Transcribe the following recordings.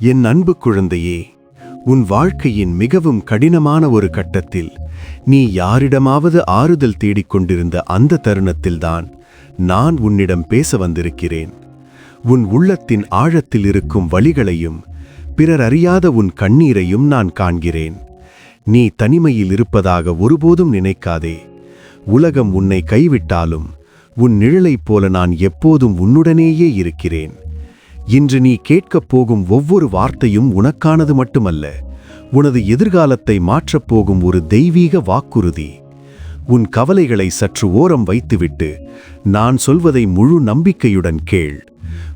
என் அன்பு குழந்தையே உன் வாழ்க்கையின் மிகவும் கடினமான ஒரு கட்டத்தில் நீ யாரிடமாவது ஆறுதல் தேடிக் கொண்டிருந்த அந்த தருணத்தில்தான் நான் உன்னிடம் பேச வந்திருக்கிறேன். உன் உள்ளத்தின் ஆழத்தில் இருக்கும் வழிகளையும் பிறர் அறியாத உன் கண்ணீரையும் நான் காண்கிறேன். நீ தனிமையில் இருப்பதாக ஒருபோதும் நினைக்காதே. உலகம் உன்னை கைவிட்டாலும் உன் நிழலைப் போல நான் எப்போதும் உன்னுடனேயே இருக்கிறேன். இன்று நீ கேட்கப் போகும் ஒவ்வொரு வார்த்தையும் உனக்கானது மட்டுமல்ல உனது எதிர்காலத்தை மாற்றப் போகும் ஒரு தெய்வீக வாக்குறுதி. உன் கவலைகளை சற்று ஓரம் வைத்துவிட்டு நான் சொல்வதை முழு நம்பிக்கையுடன் கேள்.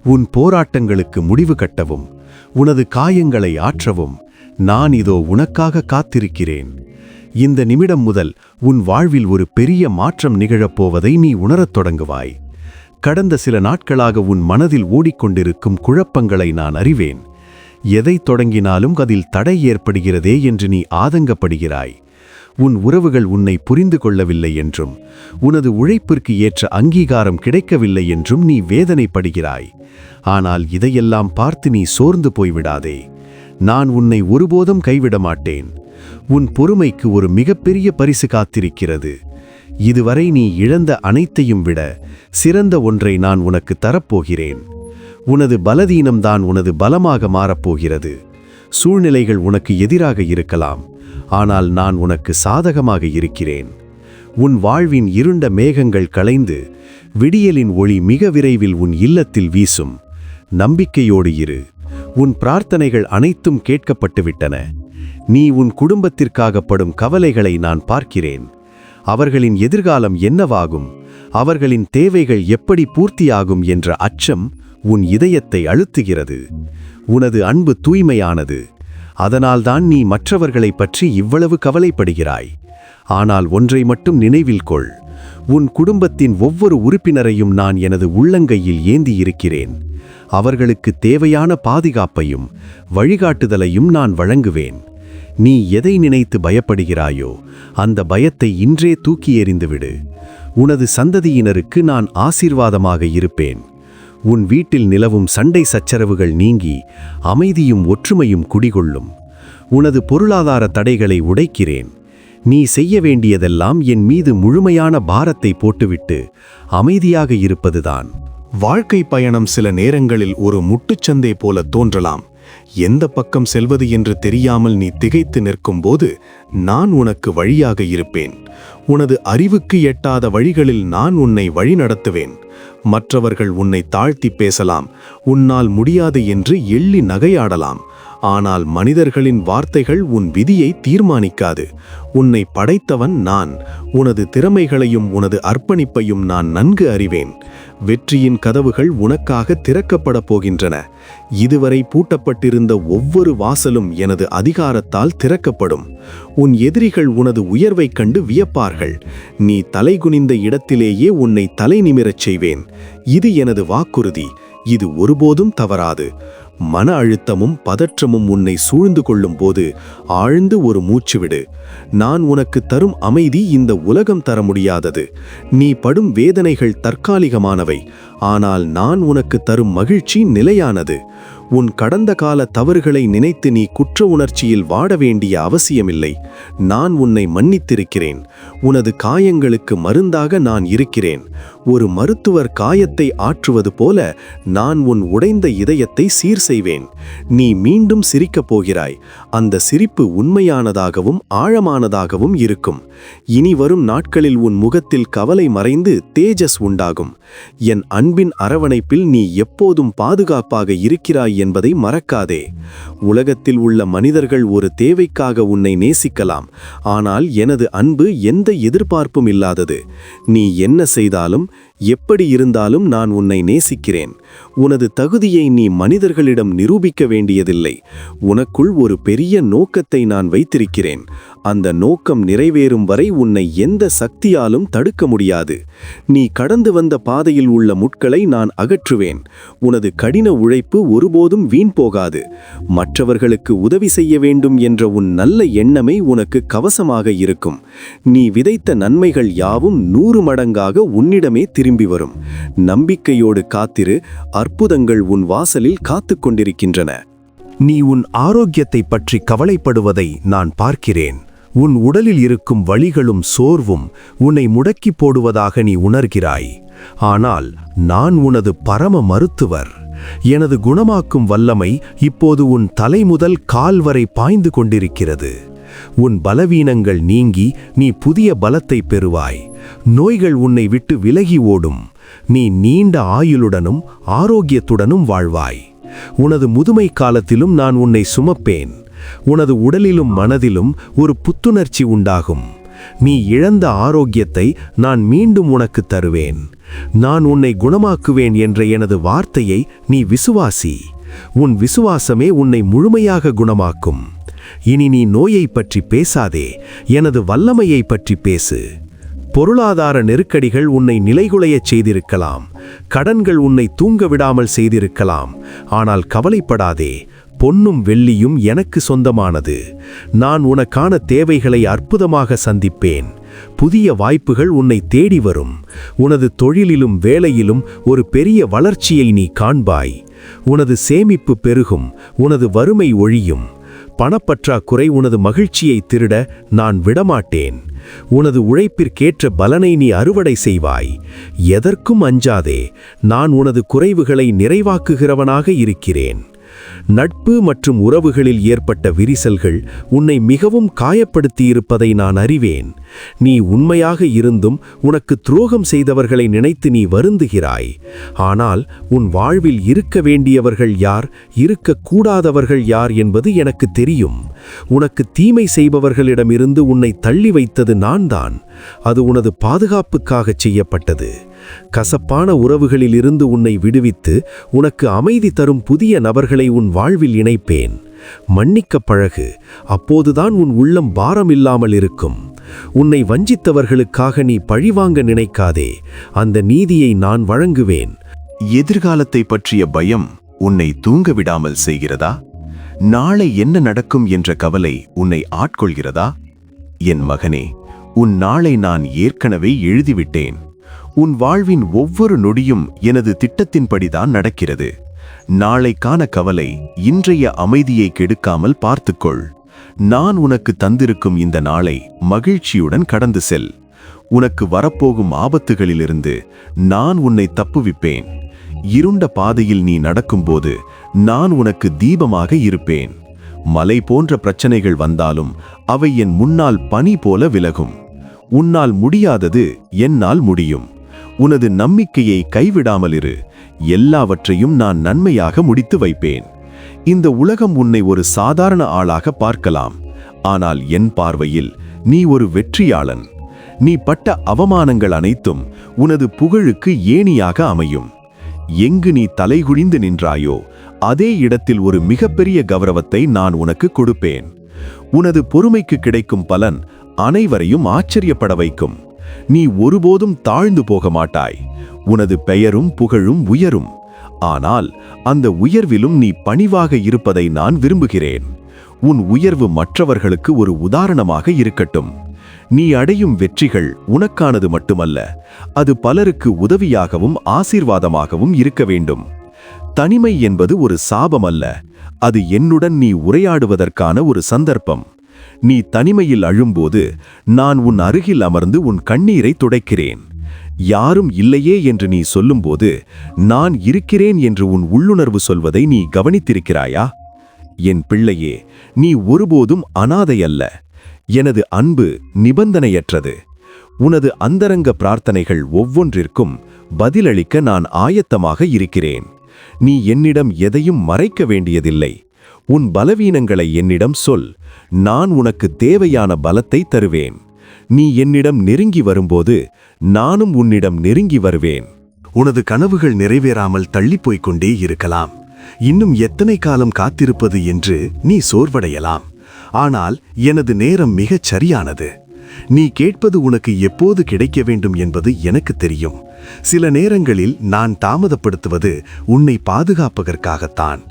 உன் போராட்டங்களுக்கு முடிவு கட்டவும் உனது காயங்களை ஆற்றவும் நான் இதோ உனக்காக காத்திருக்கிறேன். இந்த நிமிடம் முதல் உன் வாழ்வில் ஒரு பெரிய மாற்றம் நிகழப்போவதை நீ உணரத் தொடங்குவாய். கடந்த சில நாட்களாக உன் மனதில் ஓடிக்கொண்டிருக்கும் குழப்பங்களை நான் அறிவேன். எதை தொடங்கினாலும் அதில் தடை ஏற்படுகிறதே என்று நீ ஆதங்கப்படுகிறாய். உன் உறவுகள் உன்னை புரிந்து கொள்ளவில்லை என்றும் உனது உழைப்பிற்கு ஏற்ற அங்கீகாரம் கிடைக்கவில்லை என்றும் நீ வேதனைப்படுகிறாய். ஆனால் இதையெல்லாம் பார்த்து நீ சோர்ந்து போய்விடாதே. நான் உன்னை ஒருபோதும் கைவிட மாட்டேன் உன் பொறுமைக்கு ஒரு மிகப்பெரிய பரிசு காத்திருக்கிறது. இதுவரை நீ இழந்த அனைத்தையும் விட சிறந்த ஒன்றை நான் உனக்கு தரப்போகிறேன். உனது பலதீனம்தான் உனது பலமாக மாறப்போகிறது. சூழ்நிலைகள் உனக்கு எதிராக இருக்கலாம். ஆனால் நான் உனக்கு சாதகமாக இருக்கிறேன். உன் வாழ்வின் இருண்ட மேகங்கள் களைந்து விடியலின் ஒளி மிக விரைவில் உன் இல்லத்தில் வீசும். நம்பிக்கையோடு இரு. உன் பிரார்த்தனைகள் அனைத்தும் கேட்கப்பட்டுவிட்டன. நீ உன் குடும்பத்திற்காக படும் கவலைகளை நான் பார்க்கிறேன். அவர்களின் எதிர்காலம் என்னவாகும்? அவர்களின் தேவைகள் எப்படி பூர்த்தியாகும் என்ற அச்சம் உன் இதயத்தை அழுத்துகிறது. உனது அன்பு தூய்மையானது. அதனால்தான் நீ மற்றவர்களைப் பற்றி இவ்வளவு கவலைப்படுகிறாய். ஆனால் ஒன்றை மட்டும் நினைவில் கொள். உன் குடும்பத்தின் ஒவ்வொரு உறுப்பினரையும் நான் எனது உள்ளங்கையில் ஏந்தி இருக்கிறேன் அவர்களுக்கு தேவையான பாதுகாப்பையும் வழிகாட்டுதலையும் நான் வழங்குவேன். நீ எதை நினைத்து பயப்படுகிறாயோ அந்த பயத்தை இன்றே தூக்கி எறிந்துவிடு. உனது சந்ததியினருக்கு நான் ஆசீர்வாதமாக இருப்பேன். உன் வீட்டில் நிலவும் சண்டை சச்சரவுகள் நீங்கி அமைதியும் ஒற்றுமையும் குடிகொள்ளும். உனது பொருளாதார தடைகளை உடைக்கிறேன். நீ செய்ய வேண்டியதெல்லாம் என் மீது முழுமையான பாரத்தை போட்டுவிட்டு அமைதியாக இருப்பதுதான். வாழ்க்கை பயணம் சில நேரங்களில் ஒரு முட்டுச்சந்தை போல தோன்றலாம். எந்த பக்கம் செல்வது என்று தெரியாமல் நீ திகைத்து நிற்கும்போது நான் உனக்கு வழியாக இருப்பேன். உனது அறிவுக்கு எட்டாத வழிகளில் நான் உன்னை வழிநடத்துவேன். மற்றவர்கள் உன்னை தாழ்த்தி பேசலாம். உன்னால் முடியாது என்று எள்ளி நகையாடலாம். ஆனால் மனிதர்களின் வார்த்தைகள் உன் விதியை தீர்மானிக்காது. உன்னை படைத்தவன் நான். உனது திறமைகளையும் உனது அர்ப்பணிப்பையும் நான் நன்கு அறிவேன். வெற்றியின் கதவுகள் உனக்காக திறக்கப்பட போகின்றன. இதுவரை பூட்டப்பட்டிருந்த ஒவ்வொரு வாசலும் எனது அதிகாரத்தால் திறக்கப்படும். உன் எதிரிகள் உனது உயர்வைக் கண்டு வியப்பார்கள். நீ தலைகுனிந்த இடத்திலேயே உன்னை தலை நிமிரச் செய்வேன். இது எனது வாக்குறுதி. இது ஒருபோதும் தவறாது. மன அழுத்தமும் பதற்றமும் உன்னை சூழ்ந்து கொள்ளும் போது ஆழ்ந்து ஒரு மூச்சு விடு. நான் உனக்கு தரும் அமைதி இந்த உலகம் தர முடியாதது. நீ படும் வேதனைகள் தற்காலிகமானவை. ஆனால் நான் உனக்கு தரும் மகிழ்ச்சி நிலையானது. உன் கடந்த கால தவறுகளை நினைத்து நீ குற்ற உணர்ச்சியில் வாட வேண்டிய அவசியமில்லை. நான் உன்னை மன்னித்திருக்கிறேன். உனது காயங்களுக்கு மருந்தாக நான் இருக்கிறேன். ஒரு மருத்துவர் காயத்தை ஆற்றுவது போல நான் உன் உடைந்த இதயத்தை சீர் செய்வேன். நீ மீண்டும் சிரிக்கப் போகிறாய். அந்த சிரிப்பு உண்மையானதாகவும் ஆழமானதாகவும் இருக்கும். இனி வரும் நாட்களில் உன் முகத்தில் கவலை மறைந்து தேஜஸ் உண்டாகும். என் அன்பின் அரவணைப்பில் நீ எப்போதும் பாதுகாப்பாக இருக்கிறாய் என்பதை மறக்காதே. உலகத்தில் உள்ள மனிதர்கள் ஒரு தேவைக்காக உன்னை நேசிக்கலாம். ஆனால் எனது அன்பு எந்த எதிர்பார்ப்பும் இல்லாதது. நீ என்ன செய்தாலும் எப்படி இருந்தாலும் நான் உன்னை நேசிக்கிறேன். உனது தகுதியை நீ மனிதர்களிடம் நிரூபிக்க வேண்டியதில்லை. உனக்குள் ஒரு பெரிய நோக்கத்தை நான் வைத்திருக்கிறேன். அந்த நோக்கம் நிறைவேறும் வரை உன்னை எந்த சக்தியாலும் தடுக்க முடியாது. நீ கடந்து வந்த பாதையில் உள்ள முட்களை நான் அகற்றுவேன். உனது கடின உழைப்பு ஒருபோதும் வீண் போகாது. மற்றவர்களுக்கு உதவி செய்ய வேண்டும் என்ற உன் நல்ல எண்ணமே உனக்கு கவசமாக இருக்கும். நீ விதைத்த நன்மைகள் யாவும் நூறு மடங்காக உன்னிடமே திரும்பி வரும். நம்பிக்கையோடு காத்திரு அற்புதங்கள் உன் வாசலில் காத்து கொண்டிருக்கின்றன நீ உன் ஆரோக்கியத்தை பற்றி கவலைப்படுவதை நான் பார்க்கிறேன். உன் உடலில் இருக்கும் வழிகளும் சோர்வும் உன்னை முடக்கி போடுவதாக நீ உணர்கிறாய். ஆனால் நான் உனது பரம மருத்துவர். எனது குணமாக்கும் வல்லமை இப்போது உன் தலை முதல் கால் வரை பாய்ந்து கொண்டிருக்கிறது. உன் பலவீனங்கள் நீங்கி நீ புதிய பலத்தை பெறுவாய். நோய்கள் உன்னை விட்டு விலகி ஓடும். நீ நீண்ட ஆயுளுடனும் ஆரோக்கியத்துடனும் வாழ்வாய். உனது முதுமை காலத்திலும் நான் உன்னை சுமப்பேன். உனது உடலிலும் மனதிலும் ஒரு புத்துணர்ச்சி உண்டாகும். நீ இழந்த ஆரோக்கியத்தை நான் மீண்டும் உனக்கு தருவேன். நான் உன்னை குணமாக்குவேன் என்ற எனது வார்த்தையை நீ விசுவாசி. உன் விசுவாசமே உன்னை முழுமையாக குணமாக்கும். இனி நீ நோயைப் பற்றி பேசாதே. எனது வல்லமையைப் பற்றி பேசு. பொருளாதார நெருக்கடிகள் உன்னை நிலைகுலையச் செய்திருக்கலாம். கடன்கள் உன்னை தூங்க விடாமல் செய்திருக்கலாம். ஆனால் கவலைப்படாதே. பொன்னும் வெள்ளியும் எனக்கு சொந்தமானது. நான் உனக்கான தேவைகளை அற்புதமாக சந்திப்பேன். புதிய வாய்ப்புகள் உன்னை தேடி வரும். உனது தொழிலிலும் வேலையிலும் ஒரு பெரிய வளர்ச்சியை நீ காண்பாய். உனது சேமிப்பு பெருகும் உனது வறுமை ஒழியும். பணப்பற்றாக்குறை உனது மகிழ்ச்சியை திருட நான் விடமாட்டேன். உனது உழைப்பிற்கேற்ற பலனை நீ அறுவடை செய்வாய். எதற்கும் அஞ்சாதே நான் உனது குறைவுகளை நிறைவாக்குகிறவனாக இருக்கிறேன். நட்பு மற்றும் உறவுகளில் ஏற்பட்ட விரிசல்கள் உன்னை மிகவும் காயப்படுத்தியிருப்பதை நான் அறிவேன். நீ உண்மையாக இருந்தும் உனக்கு துரோகம் செய்தவர்களை நினைத்து நீ வருந்துகிறாய். ஆனால் உன் வாழ்வில் இருக்க வேண்டியவர்கள் யார் இருக்கக்கூடாதவர்கள் யார் என்பது எனக்கு தெரியும். உனக்கு தீமை செய்பவர்களிடமிருந்து உன்னை தள்ளி வைத்தது நான்தான். அது உனது பாதுகாப்புக்காகச் செய்யப்பட்டது. கசப்பான உறவுகளிலிருந்து உன்னை விடுவித்து உனக்கு அமைதி தரும் புதிய நபர்களை உன் வாழ்வில் இணைப்பேன். மன்னிக்க பழகு அப்போதுதான் உன் உள்ளம் பாரம் இல்லாமல் இருக்கும். உன்னை வஞ்சித்தவர்களுக்காக நீ பழிவாங்க நினைக்காதே அந்த நீதியை நான் வழங்குவேன். எதிர்காலத்தை பற்றிய பயம் உன்னை தூங்க விடாமல் செய்கிறதா? நாளை என்ன நடக்கும் என்ற கவலை உன்னை ஆட்கொள்கிறதா? என் மகனே உன் நாளை நான் ஏற்கனவே எழுதிவிட்டேன். உன் வாழ்வின் ஒவ்வொரு நொடியும் எனது திட்டத்தின்படிதான் நடக்கிறது. நாளைக்கான கவலை இன்றைய அமைதியை கெடுக்காமல் பார்த்துக்கொள். நான் உனக்கு தந்திருக்கும் இந்த நாளை மகிழ்ச்சியுடன் கடந்து செல். உனக்கு வரப்போகும் ஆபத்துகளிலிருந்து நான் உன்னை தப்புவிப்பேன். இருண்ட பாதையில் நீ நடக்கும்போது நான் உனக்கு தீபமாக இருப்பேன். மலை போன்ற பிரச்சனைகள் வந்தாலும் அவை என் முன்னால் பனி போல விலகும். உன்னால் முடியாதது என்னால் முடியும். உனது நம்பிக்கையை கைவிடாமல் இரு எல்லாவற்றையும் நான் நன்மையாக முடித்து வைப்பேன். இந்த உலகம் உன்னை ஒரு சாதாரண ஆளாக பார்க்கலாம். ஆனால் என் பார்வையில் நீ ஒரு வெற்றியாளன். நீ பட்ட அவமானங்கள் அனைத்தும் உனது புகழுக்கு ஏணியாக அமையும். எங்கு நீ தலைகுழிந்து நின்றாயோ அதே இடத்தில் ஒரு மிகப்பெரிய கௌரவத்தை நான் உனக்கு கொடுப்பேன். உனது பொறுமைக்கு கிடைக்கும் பலன் அனைவரையும் ஆச்சரியப்பட வைக்கும். நீ ஒருபோதும் தாழ்ந்து போக மாட்டாய். உனது பெயரும் புகழும் உயரும். ஆனால் அந்த உயர்விலும் நீ பணிவாக இருப்பதை நான் விரும்புகிறேன். உன் உயர்வு மற்றவர்களுக்கு ஒரு உதாரணமாக இருக்கட்டும். நீ அடையும் வெற்றிகள் உனக்கானது மட்டுமல்ல அது பலருக்கு உதவியாகவும் ஆசீர்வாதமாகவும் இருக்க வேண்டும். தனிமை என்பது ஒரு சாபம் அல்ல அது என்னுடன் நீ உரையாடுவதற்கான ஒரு சந்தர்ப்பம். நீ தனிமையில் அழும்போது நான் உன் அருகில் அமர்ந்து உன் கண்ணீரை துடைக்கிறேன். யாரும் இல்லையே என்று நீ சொல்லும்போது நான் இருக்கிறேன் என்று உன் உள்ளுணர்வு சொல்வதை நீ கவனித்திருக்கிறாயா? என் பிள்ளையே நீ ஒருபோதும் அனாதை அல்ல எனது அன்பு நிபந்தனையற்றது. உனது அந்தரங்க பிரார்த்தனைகள் ஒவ்வொன்றிற்கும் பதிலளிக்க நான் ஆயத்தமாக இருக்கிறேன். நீ என்னிடம் எதையும் மறைக்க வேண்டியதில்லை. உன் பலவீனங்களை என்னிடம் சொல். நான் உனக்கு தேவையான பலத்தை தருவேன். நீ என்னிடம் நெருங்கி வரும்போது நானும் உன்னிடம் நெருங்கி வருவேன். உனது கனவுகள் நிறைவேறாமல் தள்ளிப்போய்க் கொண்டே இருக்கலாம். இன்னும் எத்தனை காலம் காத்திருப்பது என்று நீ சோர்வடையலாம். ஆனால் எனது நேரம் மிகச் சரியானது. நீ கேட்பது உனக்கு எப்போது கிடைக்க வேண்டும் என்பது எனக்கு தெரியும். சில நேரங்களில் நான் தாமதப்படுத்துவது உன்னை பாதுகாப்பதற்காகத்தான்.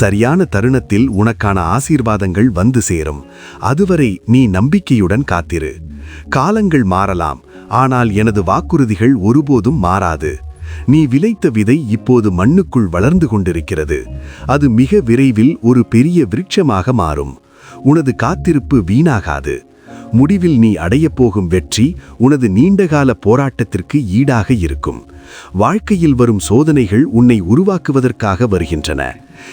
சரியான தருணத்தில் உனக்கான ஆசீர்வாதங்கள் வந்து சேரும். அதுவரை நீ நம்பிக்கையுடன் காத்திரு. காலங்கள் மாறலாம் ஆனால் எனது வாக்குறுதிகள் ஒருபோதும் மாறாது. நீ விளைத்த விதை இப்போது மண்ணுக்குள் வளர்ந்து கொண்டிருக்கிறது. அது மிக விரைவில் ஒரு பெரிய விருட்சமாக மாறும். உனது காத்திருப்பு வீணாகாது. முடிவில் நீ அடையப் போகும் வெற்றி உனது நீண்டகால போராட்டத்திற்கு ஈடாக இருக்கும். வாழ்க்கையில் வரும் சோதனைகள் உன்னை உருவாக்குவதற்காக வருகின்றன.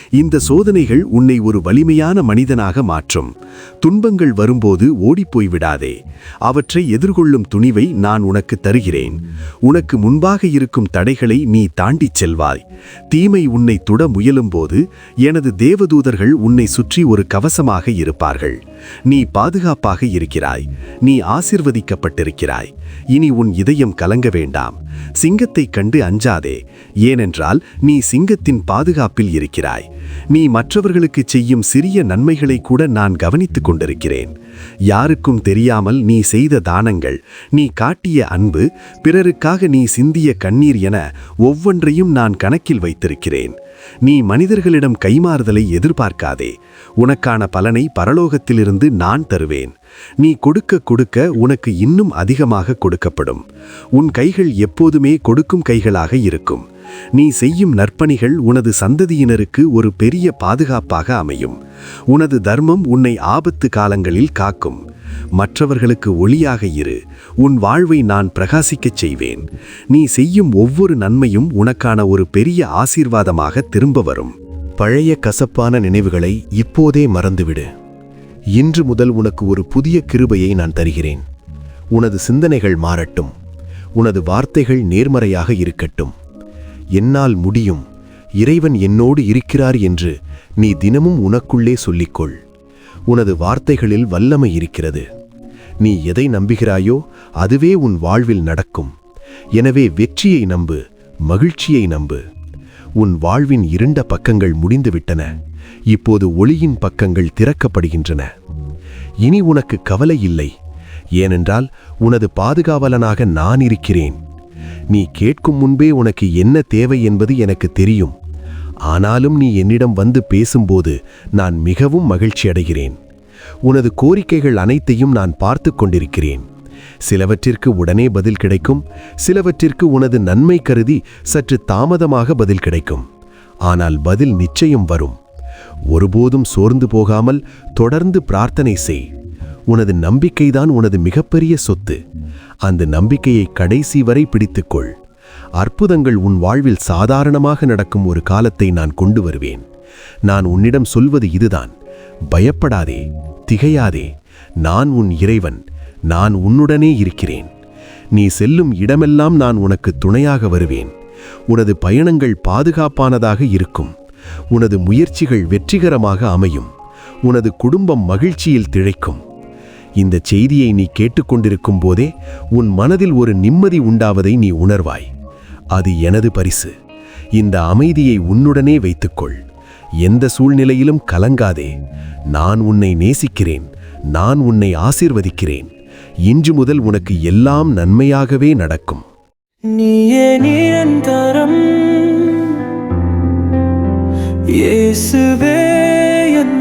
இந்த சோதனைகள் உன்னை ஒரு வலிமையான மனிதனாக மாற்றும். துன்பங்கள் வரும்போது ஓடிப்போய் விடாதே. அவற்றை எதிர்கொள்ளும் துணிவை நான் உனக்கு தருகிறேன். உனக்கு முன்பாக இருக்கும் தடைகளை நீ தாண்டிச் செல்வாய். தீமை உன்னை துட முயலும்போது எனது தேவதூதர்கள் உன்னை சுற்றி ஒரு கவசமாக இருப்பார்கள். நீ பாதுகாப்பாக இருக்கிறாய். நீ ஆசிர்வதிக்கப்பட்டிருக்கிறாய். இனி உன் இதயம் கலங்க வேண்டாம். சிங்கத்தை கண்டு அஞ்சாதே. ஏனென்றால் நீ சிங்கத்தின் பாதுகாப்பில் இருக்கிறாய். நீ மற்றவர்களுக்கு செய்யும் சிறிய நன்மைகளை கூட நான் கவனித்துக் கொண்டிருக்கிறேன். யாருக்கும் தெரியாமல் நீ செய்த தானங்கள் நீ காட்டிய அன்பு பிறருக்காக நீ சிந்திய கண்ணீர் என ஒவ்வொன்றையும் நான் கணக்கில் வைத்திருக்கிறேன். நீ மனிதர்களிடம் கைமாறுதலை எதிர்பார்க்காதே. உனக்கான பலனை பரலோகத்திலிருந்து நான் தருவேன். நீ கொடுக்க கொடுக்க உனக்கு இன்னும் அதிகமாக கொடுக்கப்படும். உன் கைகள் எப்போதுமே கொடுக்கும் கைகளாக இருக்கும். நீ செய்யும் நற்பணிகள் உனது சந்ததியினருக்கு ஒரு பெரிய பாதுகாப்பாக அமையும். உனது தர்மம் உன்னை ஆபத்து காலங்களில் காக்கும். மற்றவர்களுக்கு ஒளியாக இரு. உன் வாழ்வை நான் பிரகாசிக்கச் செய்வேன். நீ செய்யும் ஒவ்வொரு நன்மையும் உனக்கான ஒரு பெரிய ஆசீர்வாதமாக திரும்ப வரும். பழைய கசப்பான நினைவுகளை இப்போதே மறந்துவிடு. இன்று முதல் உனக்கு ஒரு புதிய கிருபையை நான் தருகிறேன். உனது சிந்தனைகள் மாறட்டும். உனது வார்த்தைகள் நேர்மறையாக இருக்கட்டும். என்னால் முடியும். இறைவன் என்னோடு இருக்கிறார் என்று நீ தினமும் உனக்குள்ளே சொல்லிக்கொள். உனது வார்த்தைகளில் வல்லமை இருக்கிறது. நீ எதை நம்புகிறாயோ அதுவே உன் வாழ்வில் நடக்கும். எனவே வெற்றியை நம்பு மகிழ்ச்சியை நம்பு. உன் வாழ்வின் இருண்ட பக்கங்கள் முடிந்துவிட்டன. இப்போது ஒளியின் பக்கங்கள் திறக்கப்படுகின்றன. இனி உனக்கு கவலை இல்லை. ஏனென்றால் உனது பாதுகாவலனாக நான் இருக்கிறேன். நீ கேட்கும் முன்பே உனக்கு என்ன தேவை என்பது எனக்கு தெரியும். ஆனாலும் நீ என்னிடம் வந்து பேசும்போது நான் மிகவும் மகிழ்ச்சி அடைகிறேன் உனது கோரிக்கைகள் அனைத்தையும் நான் பார்த்து கொண்டிருக்கிறேன். சிலவற்றிற்கு உடனே பதில் கிடைக்கும் சிலவற்றிற்கு உனது நன்மை கருதி சற்று தாமதமாக பதில் கிடைக்கும். ஆனால் பதில் நிச்சயம் வரும். ஒருபோதும் சோர்ந்து போகாமல் தொடர்ந்து பிரார்த்தனை செய். உனது நம்பிக்கைதான் உனது மிகப்பெரிய சொத்து. அந்த நம்பிக்கையை கடைசி வரை பிடித்துக்கொள். அற்புதங்கள் உன் வாழ்வில் சாதாரணமாக நடக்கும் ஒரு காலத்தை நான் கொண்டு வருவேன். நான் உன்னிடம் சொல்வது இதுதான். பயப்படாதே திகையாதே. நான் உன் இறைவன். நான் உன்னுடனே இருக்கிறேன். நீ செல்லும் இடமெல்லாம் நான் உனக்கு துணையாக வருவேன். உனது பயணங்கள் பாதுகாப்பானதாக இருக்கும். உனது முயற்சிகள் வெற்றிகரமாக அமையும். உனது குடும்பம் மகிழ்ச்சியில் திளைக்கும். இந்த செய்தியை நீ கேட்டுக்கொண்டிருக்கும் போதே உன் மனதில் ஒரு நிம்மதி உண்டாவதை நீ உணர்வாய். அது எனது பரிசு. இந்த அமைதியை உன்னுடனே வைத்துக்கொள். எந்த சூழ்நிலையிலும் கலங்காதே. நான் உன்னை நேசிக்கிறேன். நான் உன்னை ஆசிர்வதிக்கிறேன். இன்று முதல் உனக்கு எல்லாம் நன்மையாகவே நடக்கும். நீயே நிரந்தரம். இயேசுவே என்